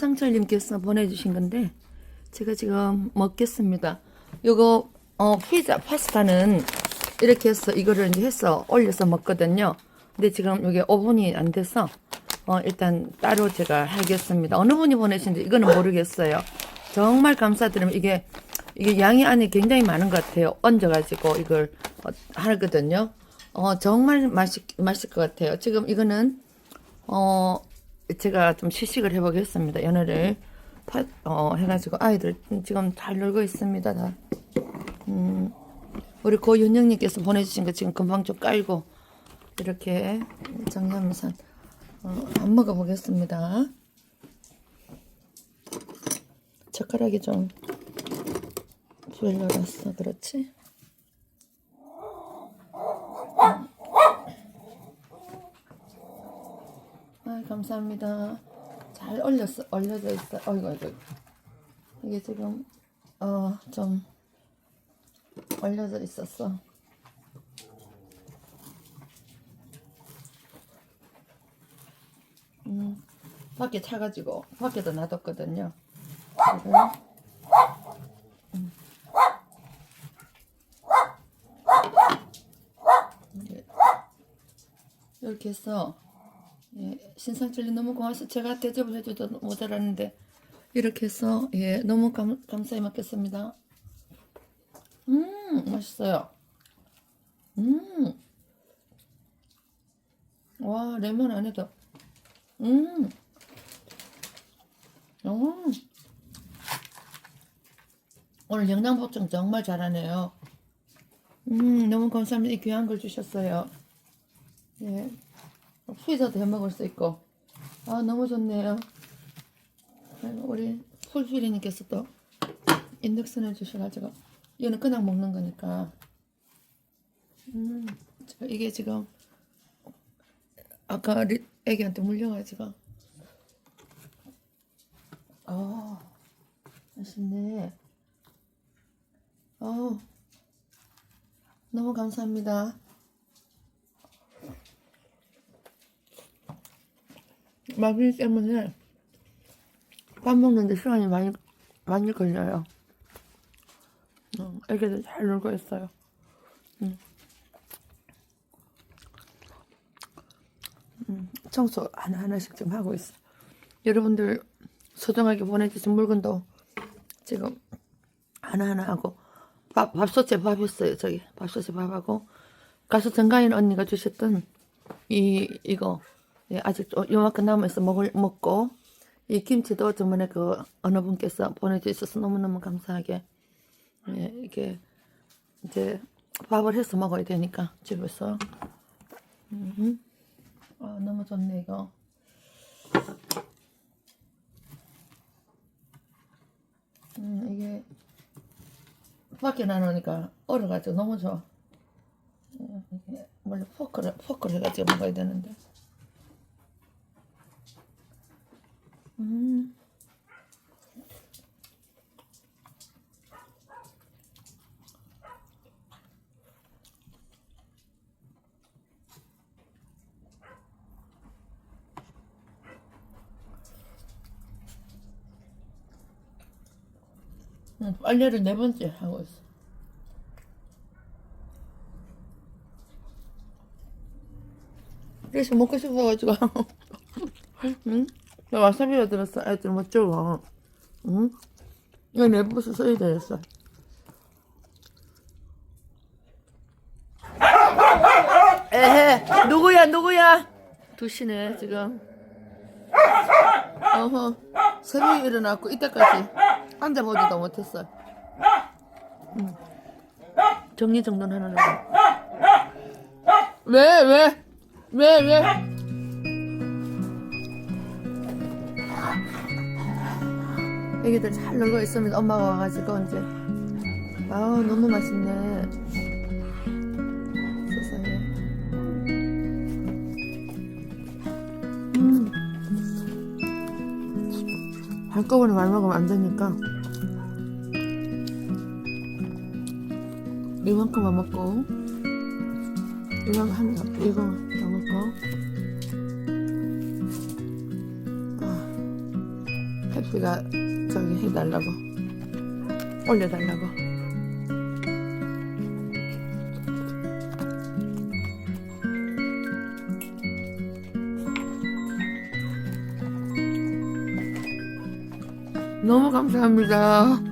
신상철님께서 보내주신 건데 제가 지금 먹겠습니다. 요거 어 피자 파스타는 이렇게 해서 이거를 이제 해서 올려서 먹거든요. 근데 지금 이게 오븐이 안 돼서 어 일단 따로 제가 하겠습니다. 어느 분이 보내신지 이거는 모르겠어요. 정말 감사드리면 이게 이게 양이 안에 굉장히 많은 것 같아요. 얹어가지고 이걸 어, 하거든요. 어 정말 맛있 맛있을 것 같아요. 지금 이거는 어 제가 좀 시식을 해보겠습니다. 연어를 파, 어, 해가지고 아이들 지금 잘 놀고 있습니다. 다. 음, 우리 고윤영님께서 보내주신 거 지금 금방 좀 깔고 이렇게 정리하면서 어, 안 먹어보겠습니다. 젓가락이 좀 별로라서 그렇지. 아, 감사합니다. 잘 올렸어, 올려져 있어. 어이구, 어이구. 이게 지금, 어, 좀, 올려져 있었어. 음, 밖에 차가지고, 밖에도 놔뒀거든요. 그래서, 음. 이렇게 해서, 예, 신상철님 너무 고마워서 제가 대접을 해줘도 모자랐는데 이렇게 해서 예 너무 감, 감사히 먹겠습니다. 음 맛있어요. 음. 와 레몬 안에도 음. 음. 오늘 영양 보충 정말 잘하네요. 음 너무 감사합니다. 이 귀한 걸 주셨어요. 예. 피자도 해 먹을 수 있고. 아 너무 좋네요. 우리 풀휘리님께서 또 인덕션을 주셔가지고 이거는 그냥 먹는 거니까. 음저 이게 지금 아까 리- 애기한테 물려가지고. 아 맛있네. 어 너무 감사합니다 마비 때문에 밥 먹는데 시간이 많이 많이 걸려요. 음, 애기들 잘 놀고 있어요. 음. 음, 청소 하나 하나씩 좀 하고 있어. 여러분들 소중하게 보내주신 물건도 지금 하나 하나 하고 밥 밥솥에 밥 했어요. 저기 밥솥에 밥하고 가서 정가인 언니가 주셨던 이 이거 예, 아직 좀 요만큼 남아서 먹을 먹고 이 김치도 저번에 그 어느 분께서 보내주셔서 너무너무 감사하게 예, 이게 이제 밥을 해서 먹어야 되니까 집에서. 음. 아, 너무 좋네 이거. 음, 이게 밖에 나누니까 얼어가지고 너무 좋아. 예, 이게 원래 포크를 포크를 해가지고 먹어야 되는데 음. 응, 빨래를 네 번째 하고 있어. 그래서 먹고 싶어가지고. 응? 나 와사비가 들었어. 애들 못 먹어. 응? 이거 내부서 써야 되겠어. 에헤, 누구야, 누구야? 두시네, 지금. 어허, 새벽에 일어났고, 이때까지 앉아보지도 못했어. 응. 정리정돈 하느라고. 왜, 왜? 왜, 왜? 애기들 잘 놀고 있습니다. 엄마가 와가지고 이제 아우 너무 맛있네. 세상에. 음. 한꺼번에 많이 먹으면 안 되니까 이만큼만 먹고 이거 한 이거 더 먹고. 아. 해피가 저기 해달라고 올려달라고 너무 감사합니다.